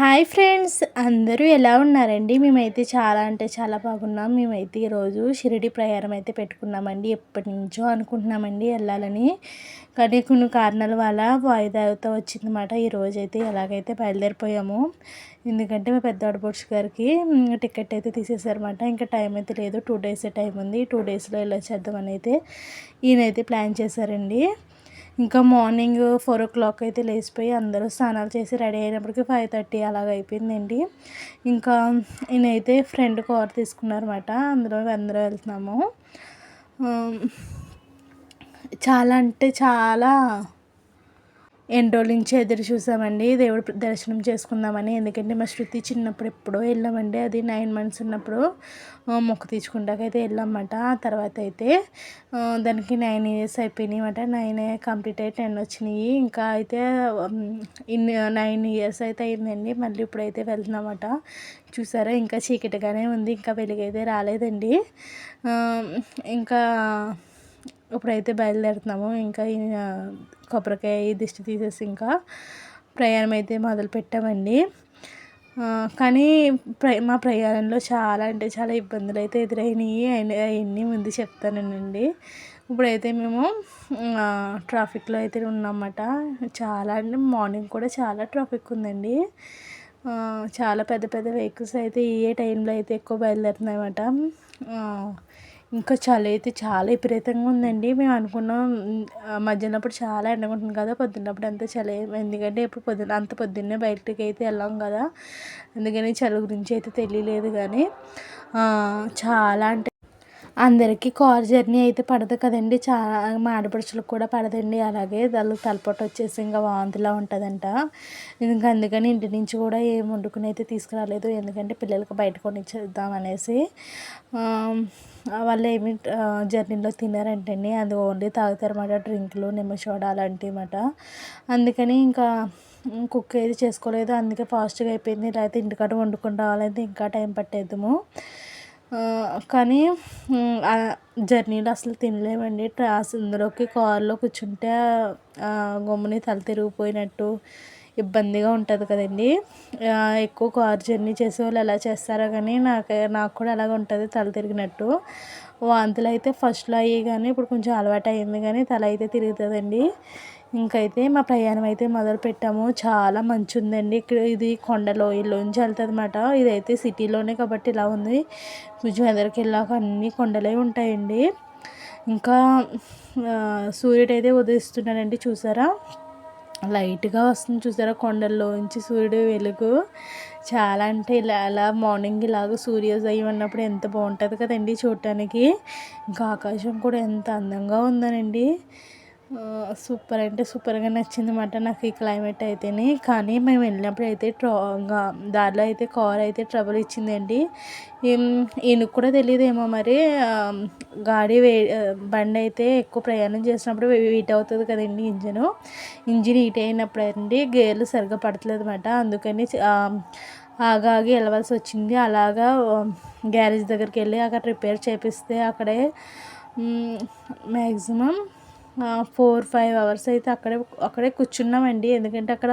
Hi friends అందరూ ఎలా ఉన్నారండి? మేమైతే చాలా అంటే చాలా బాగున్నాం. మేమైతే ఈరోజు షిరిడి ప్రయాణం అయితే పెట్టుకున్నామండి. ఎప్పటి నుంచో అనుకుంటున్నామండి వెళ్ళాలని. కానీ కొన్ని కారణాల వల్ల వాయిదా అవుతా వచ్చిందన్నమాట. ఈరోజు అయితే ఎలాగైతే బయలుదేరిపోయాము. ఎందుకంటే మా పెద్ద బొడ్స్ గారికి టికెట్ అయితే తీసేసారన్నమాట ఇంకా టైం అయితే లేదు. టూ డేస్ టైం ఉంది. టూ డేస్లో వెళ్ళొచ్చేద్దామని అయితే ఈయనైతే ప్లాన్ చేశారండి. ఇంకా మార్నింగ్ ఫోర్ ఓ క్లాక్ అయితే లేచిపోయి అందరూ స్నానాలు చేసి రెడీ అయినప్పటికీ ఫైవ్ థర్టీ అలాగ అయిపోయిందండి. ఇంకా నేనైతే ఫ్రెండ్ కార్ తీసుకున్నారన్నమాట. అందులో అందరూ వెళ్తున్నాము. చాలా అంటే చాలా ఎన్ని రోజుల నుంచి ఎదురు చూసామండి. దేవుడు దర్శనం చేసుకుందామని. ఎందుకంటే మా శృతి చిన్నప్పుడు ఎప్పుడో వెళ్ళామండి. అది నైన్ మంత్స్ ఉన్నప్పుడు మొక్క అయితే వెళ్ళామన్నమాట ఆ తర్వాత అయితే దానికి నైన్ ఇయర్స్ అయిపోయినాయి అనమాట నైన్ కంప్లీట్ అయ్యి టెన్ వచ్చినాయి. ఇంకా అయితే ఇన్ని నైన్ ఇయర్స్ అయితే అయిందండి. మళ్ళీ ఇప్పుడైతే వెళ్తున్నామట. చూసారా? ఇంకా చీకటిగానే ఉంది. ఇంకా వెలుగైతే రాలేదండి. ఇంకా ఇప్పుడైతే బయలుదేరుతున్నాము. ఇంకా కొబ్బరికాయ దిష్టి తీసేసి ఇంకా ప్రయాణం అయితే మొదలు పెట్టామండి. కానీ ప్ర మా ప్రయాణంలో చాలా అంటే చాలా ఇబ్బందులు అయితే ఎదురైనాయి. అవన్నీ ముందు చెప్తానండి. ఇప్పుడైతే మేము ట్రాఫిక్లో అయితే ఉన్నామన్నమాట చాలా అంటే మార్నింగ్ కూడా చాలా ట్రాఫిక్ ఉందండి. చాలా పెద్ద పెద్ద వెహికల్స్ అయితే ఏ టైంలో అయితే ఎక్కువ బయలుదేరుతున్నాయి అన్నమాట ఇంకా చలి అయితే చాలా విపరీతంగా ఉందండి. మేము అనుకున్నాం మధ్యాహ్నప్పుడు చాలా ఎండగా ఉంటుంది కదా పొద్దున్నప్పుడు అంత చలి ఎందుకంటే ఇప్పుడు పొద్దున్న అంత పొద్దున్నే బయటకి అయితే వెళ్ళాం కదా. అందుకని చలి గురించి అయితే తెలియలేదు కానీ చాలా అంటే అందరికీ కార్ జర్నీ అయితే పడదు కదండి. చాలా మా ఆడపడుచులకు కూడా పడదండి. అలాగే వాళ్ళకి తలపోటు వచ్చేసి ఇంకా వాంతిలా ఉంటుందంట. ఇంకా అందుకని ఇంటి నుంచి కూడా ఏం వండుకుని అయితే తీసుకురాలేదు. ఎందుకంటే పిల్లలకి బయట కొనిచ్చేద్దాం అనేసి. వాళ్ళు ఏమి జర్నీలో తినారంటండి అది ఓన్లీ తాగుతారన్నమాట డ్రింకులు నిమ్మ సోడా అలాంటివి అన్నమాట. అందుకని ఇంకా కుక్ ఏది చేసుకోలేదు. అందుకే ఫాస్ట్గా అయిపోయింది. లేకపోతే ఇంటికాడ వండుకుని రావాలంటే ఇంకా టైం పట్టేద్దాము. కానీ జర్నీలో అసలు తినలేమండి. అందులోకి కారులో కూర్చుంటే గమ్ముని తల తిరిగిపోయినట్టు ఇబ్బందిగా ఉంటుంది కదండి. ఎక్కువ కార్ జర్నీ చేసే వాళ్ళు ఎలా చేస్తారో కానీ నాకు నాకు కూడా అలాగ ఉంటుంది తల తిరిగినట్టు. వాంతులు అయితే ఫస్ట్లో అయ్యి కానీ ఇప్పుడు కొంచెం అలవాటు అయింది కానీ తల అయితే తిరుగుతుందండి. ఇంకైతే మా ప్రయాణం అయితే మొదలు పెట్టాము చాలా మంచి ఉందండి ఇక్కడ ఇది కొండలో ఇల్లుంచి వెళ్తుంది అనమాట ఇదైతే సిటీలోనే కాబట్టి ఇలా ఉంది. కొంచెం ఎదరికి వెళ్ళాక అన్ని కొండలే ఉంటాయండి. ఇంకా సూర్యుడు అయితే ఉదయిస్తున్నాడండి చూసారా? లైట్గా వస్తుంది చూసారా కొండల్లోంచి సూర్యుడు వెలుగు. చాలా అంటే ఇలా అలా మార్నింగ్ ఇలాగ సూర్యోదయం అన్నప్పుడు ఎంత బాగుంటుంది కదండి చూడటానికి. ఇంకా ఆకాశం కూడా ఎంత అందంగా ఉందనండి. సూపర్ అంటే సూపర్గా నచ్చింది అనమాట నాకు ఈ క్లైమేట్ అయితేనే. కానీ మేము వెళ్ళినప్పుడు అయితే ట్రా దారిలో అయితే కార్ అయితే ట్రబుల్ ఇచ్చిందండి. ఈయనకు కూడా తెలియదేమో మరి గాడి వే బండి అయితే ఎక్కువ ప్రయాణం చేసినప్పుడు హీట్ అవుతుంది కదండి ఇంజను. ఇంజిన్ హీట్ అయినప్పుడు అండి గేర్లు సరిగ్గా పడట్లేదు అనమాట అందుకని ఆగాగి వెళ్ళవలసి వచ్చింది. అలాగా గ్యారేజ్ దగ్గరికి వెళ్ళి అక్కడ రిపేర్ చేపిస్తే అక్కడే మ్యాక్సిమం ఫోర్ ఫైవ్ అవర్స్ అయితే అక్కడే అక్కడే కూర్చున్నామండి. ఎందుకంటే అక్కడ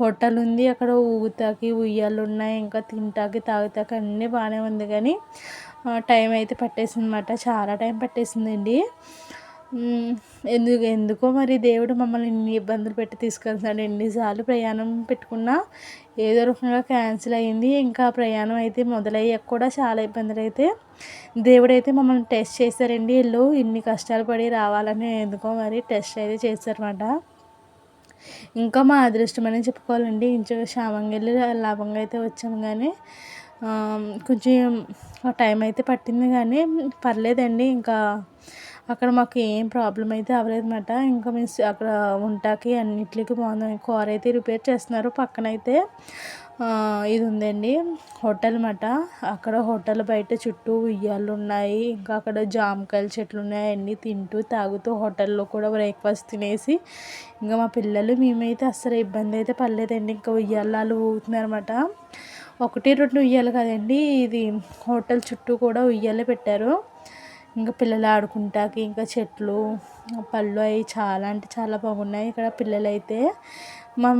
హోటల్ ఉంది అక్కడ ఊగుతాకి ఉయ్యాలు ఉన్నాయి ఇంకా తింటాకి తాగుతాకి అన్నీ బాగానే ఉంది. కానీ టైం అయితే పట్టేసింది అనమాట చాలా టైం పట్టేసిందండి. ఎందుకు ఎందుకో మరి దేవుడు మమ్మల్ని ఇన్ని ఇబ్బందులు పెట్టి తీసుకెళ్తాడు ఎన్నిసార్లు ప్రయాణం పెట్టుకున్నా ఏదో రకంగా క్యాన్సిల్ అయింది ఇంకా ప్రయాణం అయితే మొదలయ్యాక కూడా చాలా ఇబ్బందులు అయితే దేవుడైతే మమ్మల్ని టెస్ట్ చేశారండి వీళ్ళు ఇన్ని కష్టాలు పడి రావాలని ఎందుకో మరి టెస్ట్ అయితే చేశారన్నమాట ఇంకా మా అదృష్టం అని చెప్పుకోవాలండి. ఇంచు క్షేమంగా వెళ్ళి లాభంగా అయితే వచ్చాము కానీ కొంచెం టైం అయితే పట్టింది కానీ పర్లేదండి. ఇంకా అక్కడ మాకు ఏం ప్రాబ్లం అయితే అవ్వలేదన్నమాట. ఇంకా మేము అక్కడ ఉంటాకి అన్నిటికి బాగుంది కార్ అయితే రిపేర్ చేస్తున్నారు పక్కన అయితే ఇది ఉందండి. హోటల్ అన్నమాట. అక్కడ హోటల్ బయట చుట్టూ ఉయ్యాలు ఉన్నాయి. ఇంకా అక్కడ జామకాయల చెట్లు ఉన్నాయి. అన్నీ తింటూ తాగుతూ హోటల్లో కూడా బ్రేక్ఫాస్ట్ తినేసి ఇంకా మా పిల్లలు మేమైతే అస్సలు ఇబ్బంది అయితే పర్లేదండి ఇంకా ఉయ్యాలు ఊగుతున్నారన్నమాట ఒకటి రెండు ఉయ్యాలు కదండి. ఇది హోటల్ చుట్టూ కూడా ఉయ్యాలే పెట్టారు. ఇంకా పిల్లలు ఆడుకుంటాకి ఇంకా చెట్లు పళ్ళు అవి చాలా అంటే చాలా బాగున్నాయి. ఇక్కడ పిల్లలు అయితే మా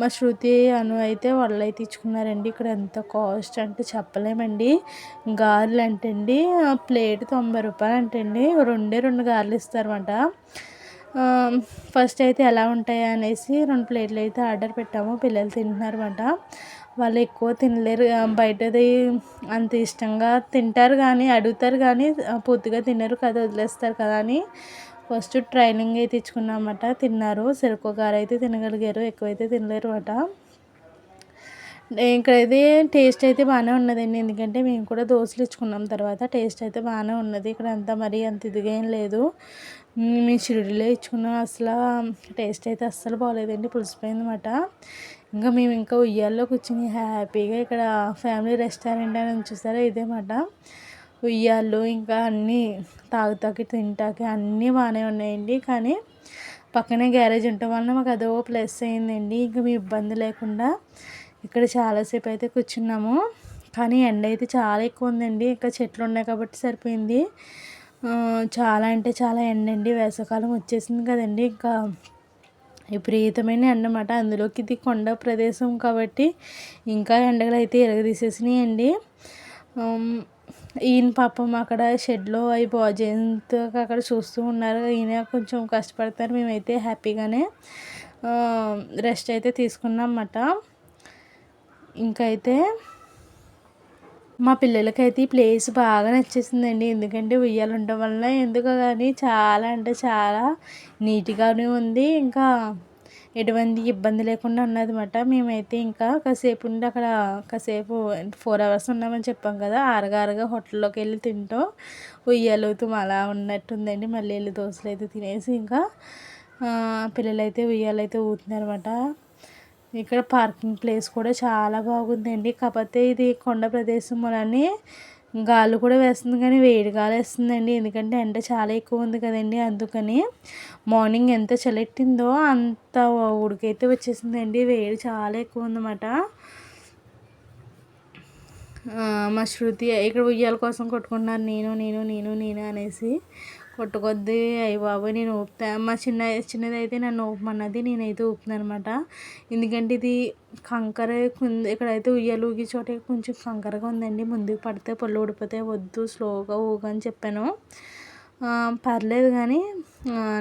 మా శృతి అను అయితే వాళ్ళు అయితే ఇచ్చుకున్నారండి ఇక్కడ ఎంత కాస్ట్ అంటే చెప్పలేమండి. గారెలు అంటండి ప్లేట్ తొంభై రూపాయలు అంటండి. రెండే రెండు గారెలు ఇస్తారన్నమాట. ఫస్ట్ అయితే ఎలా ఉంటాయా అనేసి రెండు ప్లేట్లు అయితే ఆర్డర్ పెట్టాము. పిల్లలు తింటున్నారన్నమాట. వాళ్ళు ఎక్కువ తినలేరు. బయటది అంత ఇష్టంగా తింటారు కానీ అడుగుతారు కానీ పూర్తిగా తినరు కదా వదిలేస్తారు కదా అని ఫస్ట్ ట్రైనింగ్ అయితే ఇచ్చుకున్నామట తిన్నారు. చెరుకు గారు అయితే తినగలిగారు. ఎక్కువైతే తినలేరు అట. ఇక్కడైతే టేస్ట్ అయితే బాగానే ఉన్నదండి. ఎందుకంటే మేము కూడా దోశలు ఇచ్చుకున్నాం తర్వాత. టేస్ట్ అయితే బాగానే ఉన్నది. ఇక్కడ అంతా మరీ అంత ఇదిగా ఏం లేదు. మేము షిరిడిలో ఇచ్చుకున్నాం అసలు టేస్ట్ అయితే అస్సలు బాగోలేదండి పులిసిపోయిందన్నమాట. ఇంకా మేము ఇంకా ఉయ్యాల్లో కూర్చుని హ్యాపీగా ఇక్కడ ఫ్యామిలీ రెస్టారెంట్ అని చూసారా? ఇదేమాట ఉయ్యాలు ఇంకా అన్నీ తాగుతాకి తింటాకి అన్నీ బాగానే ఉన్నాయండి. కానీ పక్కనే గ్యారేజ్ ఉండటం వలన మాకు అదో ప్లస్ అయిందండి. ఇంకా మీ ఇబ్బంది లేకుండా ఇక్కడ చాలాసేపు అయితే కూర్చున్నాము. కానీ ఎండ అయితే చాలా ఎక్కువ ఉందండి. ఇంకా చెట్లు ఉన్నాయి కాబట్టి సరిపోయింది. చాలా అంటే చాలా ఎండ అండి వేసవకాలం వచ్చేసింది కదండి. ఇంకా విపరీతమైన ఎండ అన్నమాట అందులోకి ఇది కొండ ప్రదేశం కాబట్టి ఇంకా ఎండలు అయితే ఇరగదీసేసినాయండి ఈయన పాపం అక్కడ షెడ్లో అవి బాజెంత్ అక్కడ చూస్తూ ఉన్నారు. ఈయన కొంచెం కష్టపడతారు. మేమైతే హ్యాపీగానే రెస్ట్ అయితే తీసుకున్నాం అన్నమాట ఇంకైతే మా పిల్లలకైతే ఈ ప్లేస్ బాగా నచ్చేసిందండి. ఎందుకంటే ఉయ్యాలు ఉండడం వల్ల ఎందుకో కానీ చాలా అంటే చాలా నీట్గానే ఉంది. ఇంకా ఎటువంటి ఇబ్బంది లేకుండా ఉన్నదన్నమాట. మేమైతే ఇంకా కాసేపు ఉండి అక్కడ కాసేపు ఫోర్ అవర్స్ ఉన్నామని చెప్పాం కదా. ఆరగారగా హోటల్లోకి వెళ్ళి తింటాం ఉయ్యాలవుతూ అలా ఉన్నట్టుందండి. మళ్ళీ వెళ్ళి దోశలు అయితే తినేసి ఇంకా పిల్లలైతే ఉయ్యాలైతే ఊతున్నారన్నమాట ఇక్కడ పార్కింగ్ ప్లేస్ కూడా చాలా బాగుందండి. కాకపోతే ఇది కొండ ప్రదేశం అని గాలి కూడా వేస్తుంది కానీ వేడి గాలి వేస్తుందండి. ఎందుకంటే ఎండ చాలా ఎక్కువ ఉంది కదండి. అందుకని మార్నింగ్ ఎంత చలెట్టిందో అంత ఉడికైతే వచ్చేసిందండి. వేడి చాలా ఎక్కువ ఉందన్నమాట. మా శృతి ఇక్కడ ఉయ్యాల కోసం కొట్టుకున్నారు నేను నేను నేను నేను అనేసి కొట్టుకొద్ది. అయ్యి బాబోయ్ నేను ఊపుతా. మా చిన్న చిన్నది అయితే నన్ను ఊపమన్నది నేనైతే ఊపుతున్నాను అనమాట ఎందుకంటే ఇది కంకర ఇక్కడైతే ఉయ్యాలు ఊగి చోట కొంచెం కంకరగా ఉందండి. ముందుకు పడితే పళ్ళు ఊడిపోతే వద్దు స్లోగా ఊగని చెప్పాను. పర్లేదు కానీ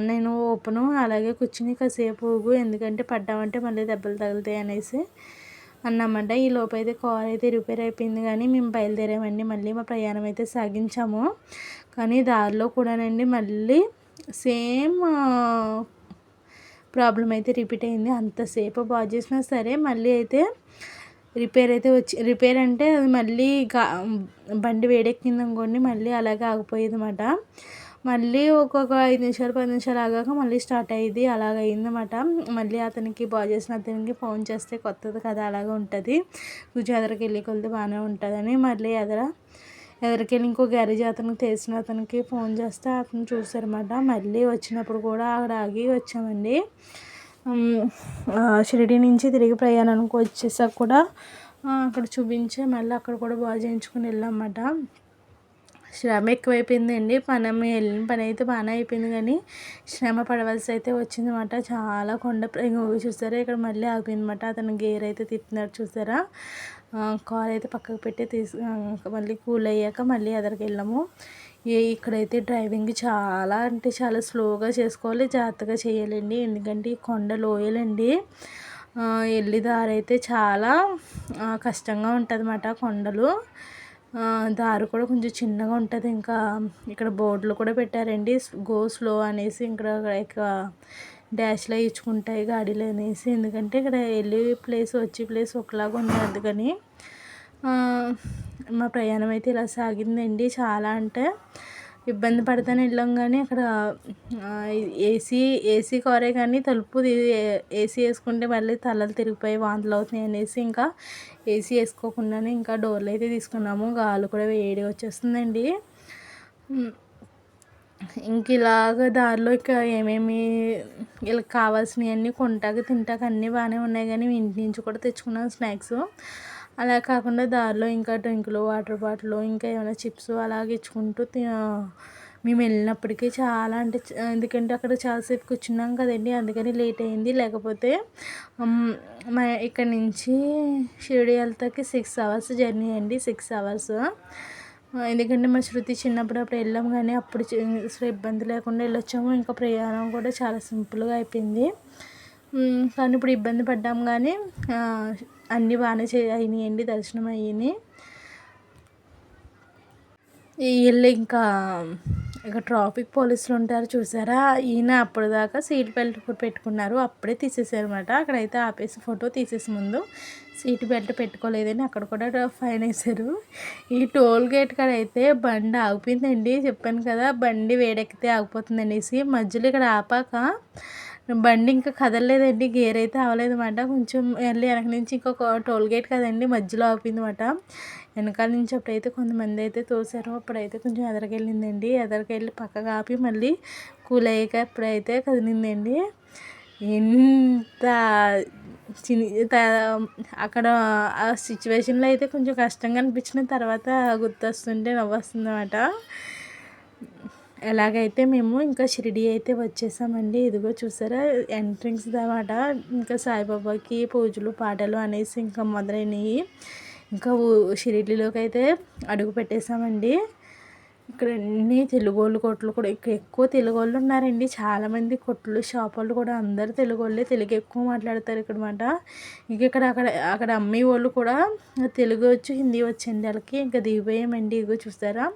నేను ఓపెను అలాగే కూర్చుని కాసేపు ఊగు. ఎందుకంటే పడ్డామంటే మళ్ళీ దెబ్బలు తగులుతాయి అనేసి. అన్నమాట. ఈ లోపైతే కార్ అయితే రిపేర్ అయిపోయింది కానీ మేము బయలుదేరామండి. మళ్ళీ మా ప్రయాణం అయితే సాగించాము. కానీ దారిలో కూడానండి మళ్ళీ సేమ్ ప్రాబ్లం అయితే రిపీట్ అయింది. అంతసేపు బాగు చేసినా సరే మళ్ళీ అయితే రిపేర్ అయితే వచ్చి రిపేర్ అంటే అది మళ్ళీ బండి వేడెక్కింది అనుకోండి మళ్ళీ అలాగే ఆగిపోయేది అనమాట మళ్ళీ ఒక్కొక్క ఐదు నిమిషాలు పది నిమిషాలు ఆగాక మళ్ళీ స్టార్ట్ అయ్యింది అలాగ అయిందన్నమాట మళ్ళీ అతనికి బాగు చేసిన అతనికి ఫోన్ చేస్తే కొత్తది కదా అలాగే ఉంటుంది. కొంచెం ఎదరికి వెళ్ళి కొలితే బాగానే ఉంటుందని మళ్ళీ ఎదర ఎదరికెళ్ళి ఇంకో గ్యారేజ్ అతనికి తెలిసిన అతనికి ఫోన్ చేస్తే అతను చూసారన్నమాట మళ్ళీ వచ్చినప్పుడు కూడా అక్కడ ఆగి వచ్చామండి. షిరిడి నుంచి తిరిగి ప్రయాణానికి వచ్చేసాక కూడా అక్కడ చూపించి మళ్ళీ అక్కడ కూడా బాగా చేయించుకుని వెళ్ళామన్నమాట. శ్రమ ఎక్కువైపోయిందండి. పని వెళ్ళిన పని అయితే బాగానే అయిపోయింది కానీ శ్రమ పడవలసి అయితే వచ్చిందన్నమాట. చాలా కొండ చూసారా? ఇక్కడ మళ్ళీ ఆగిపోయిందన్నమాట. అతను గేర్ అయితే తిప్పుతున్నారు చూసారా? కార్ అయితే పక్కకు పెట్టి తీసు మళ్ళీ కూల్ అయ్యాక మళ్ళీ ఎదరికి వెళ్ళాము. ఏ ఇక్కడైతే డ్రైవింగ్ చాలా అంటే చాలా స్లోగా చేసుకోవాలి జాగ్రత్తగా చేయాలండి. ఎందుకంటే ఈ కొండ లోయలండి. వెళ్ళి దారి అయితే చాలా కష్టంగా ఉంటుంది అన్నమాట కొండలు. దారి కూడా కొంచెం చిన్నగా ఉంటుంది. ఇంకా ఇక్కడ బోర్డులు కూడా పెట్టారండి. గో స్లో అనేసి ఇక్కడ ఇక డాష్లో ఇచ్చుకుంటాయి గాడీలు అనేసి. ఎందుకంటే ఇక్కడ వెళ్ళి ప్లేస్ వచ్చే ప్లేస్ ఒకలాగా ఉంది అందుకని. మా ప్రయాణం అయితే ఇలా సాగిందండి. చాలా అంటే ఇబ్బంది పడతాను వెళ్ళాం కానీ అక్కడ ఏసీ ఏసీ కారే కానీ తలుపు ఏసీ వేసుకుంటే మళ్ళీ తలలు తిరిగిపోయి వాంతులు అవుతున్నాయి అనేసి ఇంకా ఏసీ వేసుకోకుండానే ఇంకా డోర్లు అయితే తీసుకున్నాము. గాలి కూడా వేడి వచ్చేస్తుందండి. ఇంక ఇలాగ దారిలో ఇక ఏమేమి ఇలా కావాల్సినవన్నీ కొంటాక తింటాక అన్నీ బాగానే ఉన్నాయి కానీ ఇంటి నుంచి కూడా తెచ్చుకున్నాం స్నాక్స్. అలా కాకుండా దారిలో ఇంకా డ్రింకులు వాటర్ బాటిల్ ఇంకా ఏమైనా చిప్స్ అలాగే ఇచ్చుకుంటూ మేము వెళ్ళినప్పటికీ చాలా అంటే ఎందుకంటే అక్కడ చాలాసేపు కూర్చున్నాం కదండి. అందుకని లేట్ అయింది. లేకపోతే మా ఇక్కడ నుంచి షిరిడి వెళ్తాకి సిక్స్ అవర్స్ జర్నీ అండి. Six hours. ఎందుకంటే మా శృతి చిన్నప్పుడు అప్పుడు వెళ్ళాం కానీ అప్పుడు అసలు ఇబ్బంది లేకుండా వెళ్ళొచ్చాము. ఇంకా ప్రయాణం కూడా చాలా సింపుల్గా అయిపోయింది. కానీ ఇప్పుడు ఇబ్బంది పడ్డాం కానీ అన్నీ బాగానే చే అయినాయండి దర్శనం అయ్యింది. వీళ్ళు ఇంకా ఇక ట్రాఫిక్ పోలీసులు ఉంటారు చూసారా? ఈయన అప్పటిదాకా సీట్ బెల్ట్ పెట్టుకున్నారు అప్పుడే తీసేసారనమాట అక్కడైతే ఆపేసి ఫోటో తీసేసి ముందు సీట్ బెల్ట్ పెట్టుకోలేదని అక్కడ కూడా ఫైన్ వేశారు ఈ టోల్ గేట్ కాడ అయితే బండి ఆగిపోయిందండి చెప్పాను కదా బండి వేడెక్కితే ఆగిపోతుంది అనేసి మధ్యలో ఇక్కడ ఆపాక బండి ఇంకా కదలలేదండి గేర్ అయితే అవ్వలేదు కొంచెం వెళ్ళి వెనక నుంచి ఇంకొక టోల్ గేట్ కదండి మధ్యలో ఆపింది అనమాట వెనకాల నుంచి అప్పుడైతే కొంతమంది అయితే తోసారు అప్పుడైతే కొంచెం ఎదరికెళ్ళిందండి. ఎదరికెళ్ళి పక్కగా ఆపి మళ్ళీ కూల్ అయ్యాక అప్పుడైతే కదిలిందండి. ఎంత చిని త- అక్కడ ఆ సిచ్యువేషన్లో అయితే కొంచెం కష్టంగా అనిపించిన తర్వాత గుర్తొస్తుంటే నవ్వొస్తుంది అనమాట ఎలాగైతే మేము ఇంకా షిరిడి అయితే వచ్చేసామండి ఇదిగో చూసారా ఎంట్రన్స్ అనమాట ఇంకా సాయిబాబాకి పూజలు పాటలు అనేసి ఇంకా మొదలైనవి ఇంకా షిరిడిలోకి అయితే అడుగు పెట్టేశామండి ఇక్కడ అన్ని తెలుగోళ్ళు కొట్లు కూడా ఇక్కడ ఎక్కువ తెలుగోళ్ళు వాళ్ళు ఉన్నారండి. చాలామంది కొట్లు షాప్ వాళ్ళు కూడా అందరు తెలుగు వాళ్ళే తెలుగు ఎక్కువ మాట్లాడతారు ఇక్కడ మాట ఇంక ఇక్కడ అక్కడ అక్కడ అమ్మే వాళ్ళు కూడా తెలుగు వచ్చు హిందీ వచ్చండి వాళ్ళకి. ఇంకా దిగిపోయామండి ఇగో చూసారా.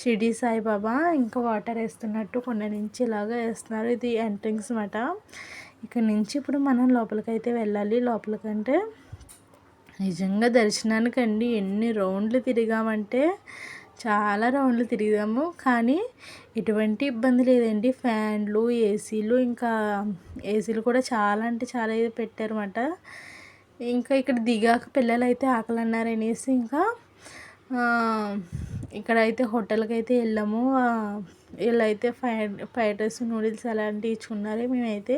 షిరిడి సాయిబాబా ఇంకా వాటర్ వేస్తున్నట్టు కొండ నుంచి ఇలాగా వేస్తున్నారు. ఇది ఎంట్రన్స్ మాట. ఇక్కడ నుంచి ఇప్పుడు మనం లోపలికైతే వెళ్ళాలి. లోపలికంటే నిజంగా దర్శనానికి అండి ఎన్ని రౌండ్లు తిరిగామంటే చాలా రౌండ్లు తిరిగాము. కానీ ఎటువంటి ఇబ్బంది లేదండి. ఫ్యాన్లు ఏసీలు ఇంకా ఏసీలు కూడా చాలా అంటే చాలా ఇది పెట్టారన్నమాట ఇంకా ఇక్కడ దిగాక పిల్లలు అయితే ఆకలి అన్నారనేసి ఇంకా ఇక్కడైతే హోటల్కి అయితే వెళ్ళాము వీళ్ళైతే ఫ్రైడ్ ఫ్రైడ్ రైస్ నూడిల్స్ అలాంటివి ఇచ్చుకున్నారు మేమైతే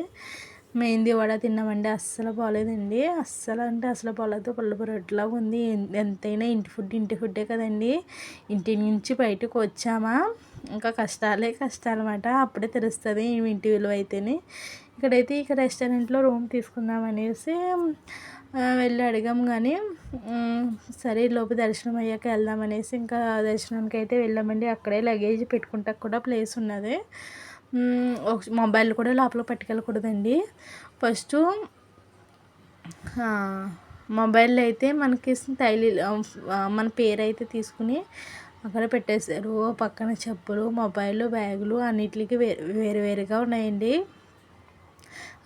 మెహందీ వడ తిన్నామండి. అస్సలు బాగాలేదండి అస్సలు అంటే అసలు బాగాలేదు పళ్ళు రొట్టెలాగా ఉంది. ఎంతైనా ఇంటి ఫుడ్ ఇంటి ఫుడ్డే కదండి. ఇంటి నుంచి బయటకు వచ్చామా? ఇంకా కష్టాలే కష్టాలన్నమాట అప్పుడే తెలుస్తుంది ఇంటి విలువ అయితేనే. ఇక్కడైతే ఇక్కడ రెస్టారెంట్లో రూమ్ తీసుకుందాం అనేసి వెళ్ళి అడిగాం కానీ సరే లోపు దర్శనం అయ్యాక వెళ్దాం అనేసి ఇంకా దర్శనానికి అయితే వెళ్ళామండి. అక్కడే లగేజ్ పెట్టుకుంటా కూడా ప్లేస్ ఉన్నది. ఒక మొబైల్ కూడా లోపల పట్టుకెళ్ళకూడదండి. ఫస్ట్ మొబైల్ అయితే మనకి తైలి మన పేరు అయితే తీసుకుని అక్కడ పెట్టేశారు. పక్కన చెప్పులు మొబైల్ బ్యాగులు అన్నిటికి వేరు వేరు వేరుగా ఉన్నాయండి.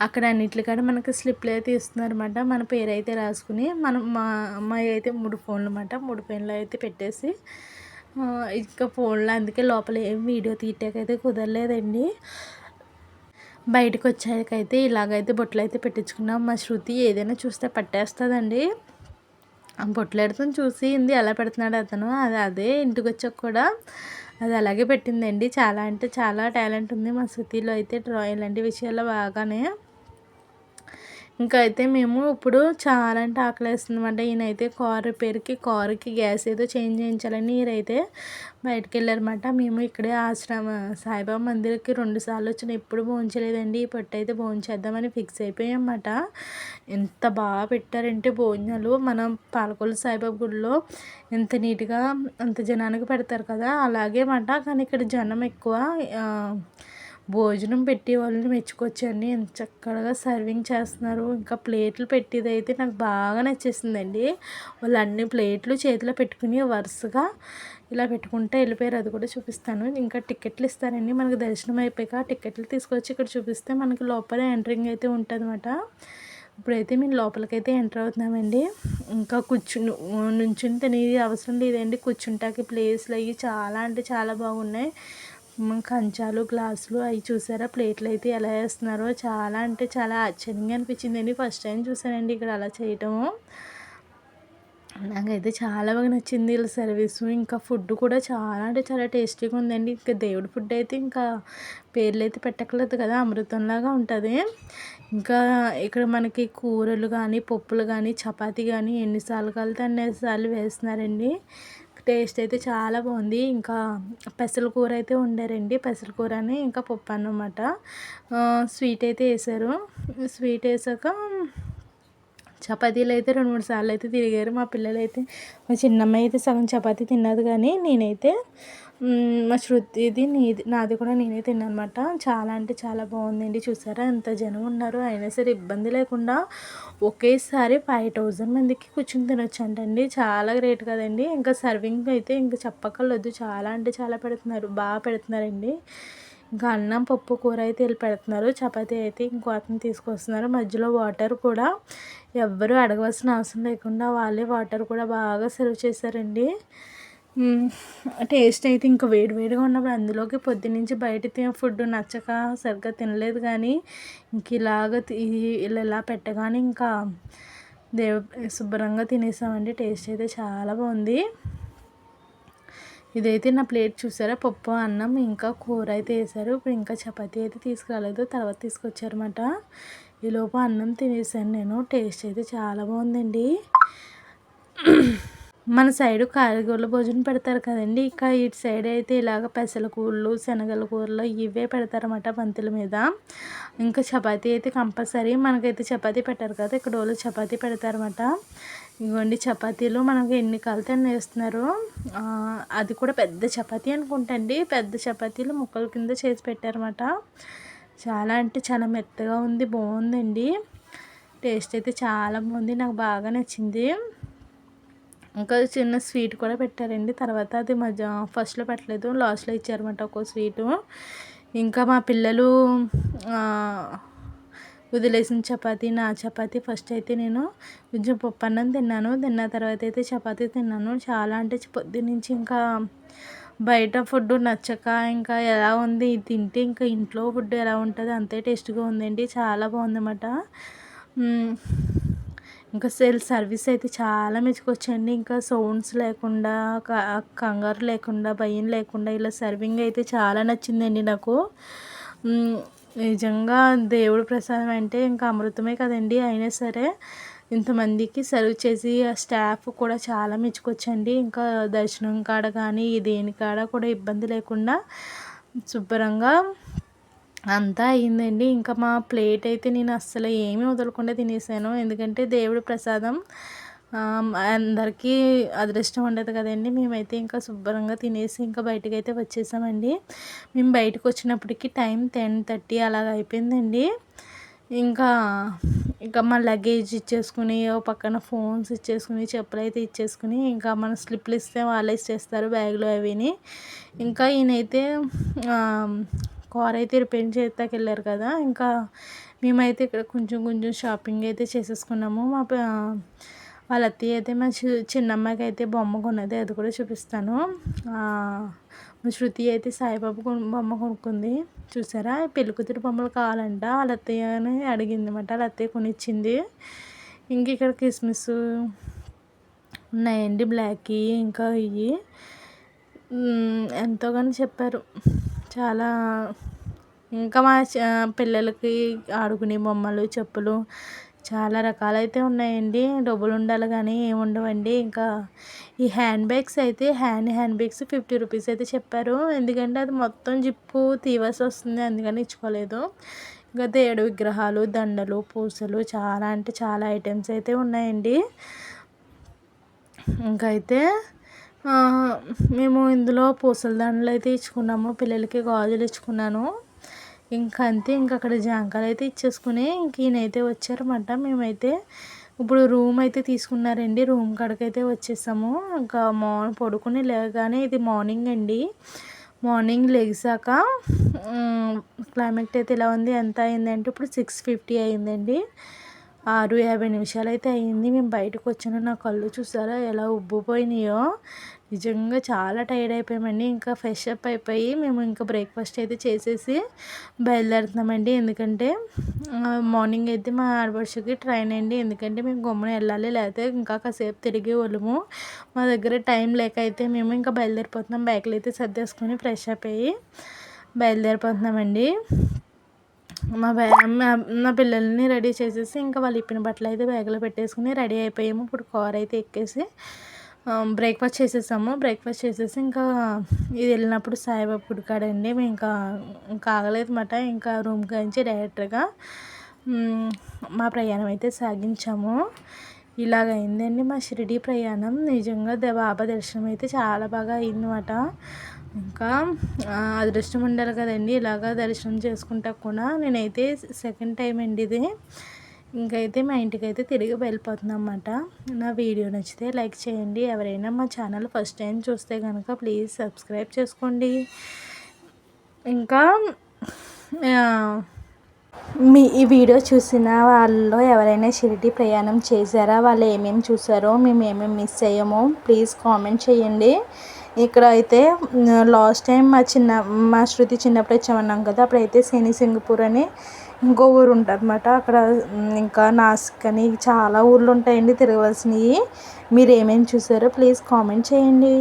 అక్కడ అన్నింటికాడ మనకి స్లిప్లు అయితే ఇస్తున్నారన్నమాట మన పేరు అయితే రాసుకుని మనం మా అమ్మాయి అయితే మూడు ఫోన్లు అనమాట మూడు ఫోన్లు అయితే పెట్టేసి ఇంకా ఫోన్లో అందుకే లోపల ఏం వీడియో తీయటాకైతే కుదరలేదండి. బయటకు వచ్చాకైతే ఇలాగైతే బొట్లు అయితే పెట్టించుకున్నాం. మా శృతి ఏదైనా చూస్తే పట్టేస్తుందండి. ఆ బొట్లెడతను చూసి ఇంది ఎలా పెడుతున్నాడు అతను? అది అదే ఇంటికి వచ్చాక కూడా అది అలాగే పెట్టిందండి. చాలా అంటే చాలా టాలెంట్ ఉంది మా శృతిలో అయితే డ్రాయింగ్ లాంటి విషయాల్లో బాగానే. ఇంకా అయితే మేము ఇప్పుడు చాలా అంటే ఆకలి వేస్తుందన్నమాట ఈయనైతే కార్ రిపేర్కి కార్కి గ్యాస్ ఏదో చేంజ్ చేయించాలని ఈయనైతే బయటకు వెళ్ళారన్నమాట మేము ఇక్కడే ఆశ్రమ సాయిబాబా మందిర్కి రెండు సార్లు వచ్చిన ఎప్పుడు భోంచలేదండి ఈ పొట్టు అయితే భోంచేద్దామని ఫిక్స్ అయిపోయామన్నమాట. ఎంత బాగా పెట్టారంటే భోజనాలు. మనం పాలకొల్లు సాయిబాబా గుడిలో ఎంత నీట్గా అంత జనానికి పెడతారు కదా. అలాగే మాట కానీ ఇక్కడ జనం ఎక్కువ భోజనం పెట్టి వాళ్ళని మెచ్చుకోవచ్చండి ఎంత చక్కగా సర్వింగ్ చేస్తున్నారు. ఇంకా ప్లేట్లు పెట్టేది అయితే నాకు బాగా నచ్చేసిందండి. వాళ్ళు అన్ని ప్లేట్లు చేతిలో పెట్టుకుని వరుసగా ఇలా పెట్టుకుంటే వెళ్ళిపోయారు. అది కూడా చూపిస్తాను. ఇంకా టికెట్లు ఇస్తారండి మనకు దర్శనం అయిపోయాక టికెట్లు తీసుకొచ్చి ఇక్కడ చూపిస్తే మనకి లోపల ఎంట్రింగ్ అయితే ఉంటుంది ఇప్పుడైతే మేము లోపలికైతే ఎంటర్ అవుతున్నామండి. ఇంకా కూర్చుని నుంచుని తినేది అవసరం లేదండి. కూర్చుంటాకి ప్లేస్లు అవి చాలా అంటే చాలా బాగున్నాయి. కంచాలు గ్లాసులు అవి చూసారా? ప్లేట్లు అయితే ఎలా వేస్తున్నారో చాలా అంటే చాలా ఆశ్చర్యంగా అనిపించిందండి ఫస్ట్ టైం చూసానండి ఇక్కడ అలా చేయటము. నాకైతే చాలా బాగా నచ్చింది వీళ్ళ సర్వీసు. ఇంకా ఫుడ్ కూడా చాలా అంటే చాలా టేస్టీగా ఉందండి. ఇంకా దేవుడి ఫుడ్ అయితే ఇంకా పేర్లు అయితే పెట్టకలేదు కదా అమృతంలాగా ఉంటుంది. ఇంకా ఇక్కడ మనకి కూరలు కానీ పప్పులు కానీ చపాతీ కానీ ఎన్నిసార్లు కలితే అన్నిసార్లు వేస్తున్నారండి. టేస్ట్ అయితే చాలా బాగుంది. ఇంకా పెసల కూర అయితే వండారండి. పెసల కూర ఇంకా పప్పు అన్నమాట. స్వీట్ అయితే వేసారు. స్వీట్ వేసాక చపాతీలు అయితే రెండు మూడు సార్లు అయితే తిరిగారు. మా పిల్లలు అయితే మా చిన్నమ్మాయి అయితే సగం చపాతీ తిన్నది కానీ నేనైతే మా శృతిది నీది నాది కూడా నేనే తిన్నాను అనమాట చాలా అంటే చాలా బాగుందండి చూసారా? ఎంత జనం ఉన్నారు. అయినా సరే ఇబ్బంది లేకుండా ఒకేసారి ఫైవ్ థౌజండ్ మందికి కూర్చుని తినొచ్చు అంటండి చాలా గ్రేట్ కదండి. ఇంకా సర్వింగ్ అయితే ఇంకా చెప్పక్కర్లేదు. చాలా అంటే చాలా పెడుతున్నారు. బాగా పెడుతున్నారండి. ఇంకా అన్నం పప్పు కూర అయితే వెళ్ళి పెడుతున్నారు. చపాతీ అయితే ఇంకో అతను తీసుకొస్తున్నారు. మధ్యలో వాటర్ కూడా ఎవ్వరూ అడగవలసిన అవసరం లేకుండా వాళ్ళే వాటర్ కూడా బాగా సర్వ్ చేశారండి. టేస్ట్ అయితే ఇంకా వేడి వేడిగా ఉన్నప్పుడు అందులోకి పొద్దున్నుంచి బయట తినే ఫుడ్ నచ్చక సరిగ్గా తినలేదు కానీ ఇంక ఇలాగ ఇలా ఇలా పెట్టగానే ఇంకా దేవ శుభ్రంగా తినేసామండి. టేస్ట్ అయితే చాలా బాగుంది. ఇదైతే నా ప్లేట్ చూసారా? పప్పు అన్నం ఇంకా కూర అయితే వేసారు. ఇప్పుడు ఇంకా చపాతీ అయితే తీసుకురాలేదు. తర్వాత తీసుకొచ్చారన్నమాట. ఈలోపు అన్నం తినేసాను నేను. టేస్ట్ అయితే చాలా బాగుందండి. మన సైడు కారగూరల భోజనం పెడతారు కదండి. ఇక ఇటు సైడ్ అయితే ఇలాగ పెసల కూరలు శనగల కూరలు ఇవే పెడతారన్నమాట బంతుల మీద. ఇంకా చపాతీ అయితే కంపల్సరీ మనకైతే చపాతీ పెట్టారు కదా. ఇక్కడ వాళ్ళు చపాతీ పెడతారన్నమాట. ఇవ్వండి చపాతీలు. మనకి ఎన్ని కలతని వేస్తున్నారు. అది కూడా పెద్ద చపాతీ అనుకుంటండి. పెద్ద చపాతీలు ముక్కల కింద చేసి పెట్టారన్నమాట. చాలా అంటే చాలా మెత్తగా ఉంది బాగుందండి. టేస్ట్ అయితే చాలా బాగుంది నాకు బాగా నచ్చింది. ఇంకా చిన్న స్వీట్ కూడా పెట్టారండి. తర్వాత అది మధ్య ఫస్ట్లో పెట్టలేదు లాస్ట్లో ఇచ్చారన్నమాట ఒక స్వీటు. ఇంకా మా పిల్లలు వదిలేసిన చపాతీ నా చపాతీ ఫస్ట్ అయితే నేను కొంచెం పప్పు అన్నం తిన్నాను. తిన్న తర్వాత అయితే చపాతీ తిన్నాను. చాలా అంటే పొద్దున్నుంచి ఇంకా బయట ఫుడ్ నచ్చక ఇంకా ఎలా ఉంది తింటే ఇంకా ఇంట్లో ఫుడ్ ఎలా ఉంటుంది అంతే టేస్ట్గా ఉందండి. చాలా బాగుందన్నమాట. ఇంకా సెల్ సర్వీస్ అయితే చాలా మెచ్చుకొచ్చండి ఇంకా సౌండ్స్ లేకుండా కంగారు లేకుండా భయం లేకుండా ఇలా సర్వింగ్ అయితే చాలా నచ్చిందండి నాకు. నిజంగా దేవుడు ప్రసాదం అంటే ఇంకా అమృతమే కదండి. అయినా సరే ఇంతమందికి సర్వ్ చేసి ఆ స్టాఫ్ కూడా చాలా మెచ్చుకొచ్చండి. ఇంకా దర్శనం కాడ కానీ దేని కాడ కూడా ఇబ్బంది లేకుండా శుభ్రంగా అంతా అయిందండి. ఇంకా మా ప్లేట్ అయితే నేను అస్సలు ఏమీ వదలకుండా తినేసాను. ఎందుకంటే దేవుడి ప్రసాదం అందరికీ అదృష్టం ఉండదు కదండి. మేమైతే ఇంకా శుభ్రంగా తినేసి ఇంకా బయటకు అయితే వచ్చేసామండి. మేము బయటకు వచ్చినప్పటికి టైం టెన్ థర్టీ అలాగ అయిపోయిందండి. ఇంకా ఇంకా మన లగేజ్ ఇచ్చేసుకుని పక్కన ఫోన్స్ ఇచ్చేసుకుని చెప్పులు అయితే ఇచ్చేసుకుని ఇంకా మన స్లిప్లు ఇస్తే వాళ్ళే ఇచ్చేస్తారు బ్యాగులు అవిని. ఇంకా ఈయనైతే కార్ అయితే రిపేర్ చేస్తాకి వెళ్ళారు కదా. ఇంకా మేమైతే ఇక్కడ కొంచెం కొంచెం షాపింగ్ అయితే చేసేసుకున్నాము. మా వాళ్ళ అత్తయ్య అయితే మా చిన్నమ్మాయికి అయితే బొమ్మ కొన్నది అది కూడా చూపిస్తాను. మా శృతి అయితే సాయిబాబు బొమ్మ కొనుక్కుంది. చూసారా? పెళ్ళికూతురు బొమ్మలు కావాలంట. వాళ్ళ అత్తయ్యని అడిగింది అనమాట వాళ్ళ అత్తయ్య కొనిచ్చింది. ఇంక ఇక్కడ కిస్మిస్ ఉన్నాయండి బ్లాక్ ఇంకా ఇవి ఎంతోగానో చెప్పారు. చాలా ఇంకా మా పిల్లలకి ఆడుకునే బొమ్మలు చెప్పులు చాలా రకాలైతే ఉన్నాయండి. డబ్బులు ఉండాలి కానీ ఏముండవండి ఇంకా ఈ హ్యాండ్ బ్యాగ్స్ అయితే hand hand bags fifty rupees అయితే చెప్పారు. ఎందుకంటే అది మొత్తం జిప్పు తీవాల్సి వస్తుంది. అందుకని ఇచ్చుకోలేదు. ఇంకా దేవుడు విగ్రహాలు దండలు పూసలు చాలా అంటే చాలా ఐటమ్స్ అయితే ఉన్నాయండి. ఇంకైతే మేము ఇందులో పూసల దండలు అయితే ఇచ్చుకున్నాము. పిల్లలకి గాజులు ఇచ్చుకున్నాను. ఇంకా అంతే ఇంక అక్కడ జాంకాయలు అయితే ఇచ్చేసుకుని ఇంక ఈయనైతే వచ్చారన్నమాట. మేమైతే ఇప్పుడు రూమ్ అయితే తీసుకున్నారండి. రూమ్ కాడకైతే వచ్చేసాము. ఇంకా మార్నింగ్ పడుకుని లేగానే ఇది మార్నింగ్ అండి. మార్నింగ్ లెగిసాక క్లైమేట్ అయితే ఇలా ఉంది ఎంత అయిందంటే ఇప్పుడు సిక్స్ ఫిఫ్టీ అయిందండి. ఆరు యాభై నిమిషాలు అయితే అయింది. మేము బయటకు వచ్చిన. నా కళ్ళు చూసారా ఎలా ఉబ్బిపోయినాయో. నిజంగా చాలా టైర్డ్ అయిపోయామండి. ఇంకా ఫ్రెష్ అప్ అయిపోయి మేము ఇంకా బ్రేక్ఫాస్ట్ అయితే చేసేసి బయలుదేరుతున్నామండి. ఎందుకంటే మార్నింగ్ అయితే మా ఆడపడుచుకి ట్రైన్ అండి. ఎందుకంటే మేము గమ్మున వెళ్ళాలి. లేకపోతే ఇంకా కాసేపు తిరిగి వాళ్ళము. మా దగ్గర టైం లేక అయితే మేము ఇంకా బయలుదేరిపోతున్నాం. బ్యాగ్లు అయితే సర్దేసుకొని ఫ్రెష్ అప్ అయ్యి బయలుదేరిపోతున్నామండి. మా బ్యా మా పిల్లల్ని రెడీ చేసేసి ఇంకా వాళ్ళు ఇప్పిన బట్టలు అయితే బ్యాగ్లో పెట్టేసుకుని రెడీ అయిపోయాము. ఇప్పుడు కార్ అయితే ఎక్కేసి బ్రేక్ఫాస్ట్ చేసేసాము. బ్రేక్ఫాస్ట్ చేసేసి ఇంకా ఇది వెళ్ళినప్పుడు సాయిబాబా గుడికాడండి మేము ఇంకా ఇంకా ఆగలేదన్నమాట ఇంకా రూమ్కి నుంచి డైరెక్ట్గా మా ప్రయాణం అయితే సాగించాము. ఇలాగ అయిందండి మా షిరిడి ప్రయాణం. నిజంగా బాబా దర్శనం అయితే చాలా బాగా అయిందన్నమాట. ఇంకా అదృష్టం ఉండాలి కదండి. ఇలాగ దర్శనం చేసుకుంటా కూడా. నేనైతే సెకండ్ టైం అండి ఇది. ఇంకైతే మా ఇంటికి అయితే తిరిగి వెళ్ళిపోతున్నాం అన్నమాట నా వీడియో నచ్చితే లైక్ చేయండి. ఎవరైనా మా ఛానల్ ఫస్ట్ టైం చూస్తే కనుక ప్లీజ్ సబ్స్క్రైబ్ చేసుకోండి. ఇంకా మీ ఈ వీడియో చూసిన వాళ్ళలో ఎవరైనా షిరిడి ప్రయాణం చేశారా? వాళ్ళు ఏమేమి చూసారో మేము ఏమేమి మిస్ అయ్యామో ప్లీజ్ కామెంట్ చేయండి. ఇక్కడ అయితే లాస్ట్ టైం మా చిన్న మా శృతి చిన్నప్పుడు వచ్చామన్నాం కదా అప్పుడైతే శని సింగపూర్ అని ఇంకో ఊరు ఉంటుందన్నమాట. అక్కడ ఇంకా నాసిక్ అని చాలా ఊర్లు ఉంటాయండి తిరగవలసినవి. మీరు ఏమేమి చూసారో ప్లీజ్ కామెంట్ చేయండి.